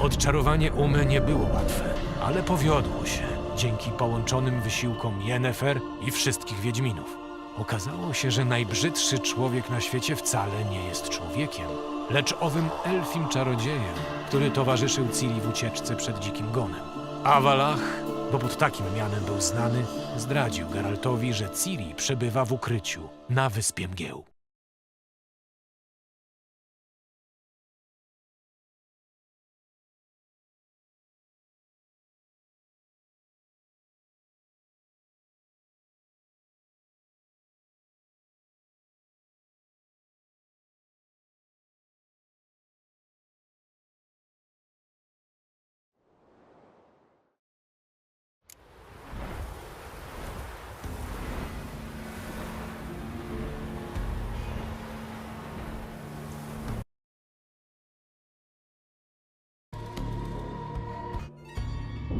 Odczarowanie Umy nie było łatwe, ale powiodło się dzięki połączonym wysiłkom Yennefer i wszystkich Wiedźminów. Okazało się, że najbrzydszy człowiek na świecie wcale nie jest człowiekiem, lecz owym elfim czarodziejem, który towarzyszył Ciri w ucieczce przed dzikim gonem. Awalach, bo pod takim mianem był znany, zdradził Geraltowi, że Ciri przebywa w ukryciu na wyspie mgieł.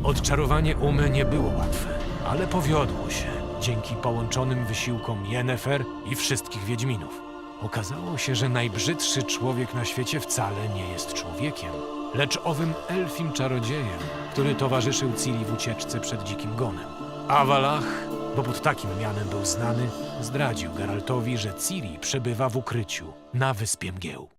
Odczarowanie Umy nie było łatwe, ale powiodło się dzięki połączonym wysiłkom Yennefer i wszystkich Wiedźminów. Okazało się, że najbrzydszy człowiek na świecie wcale nie jest człowiekiem, lecz owym elfim czarodziejem, który towarzyszył Ciri w ucieczce przed dzikim gonem. Awalach, bo pod takim mianem był znany, zdradził Geraltowi, że Ciri przebywa w ukryciu na wyspie mgieł.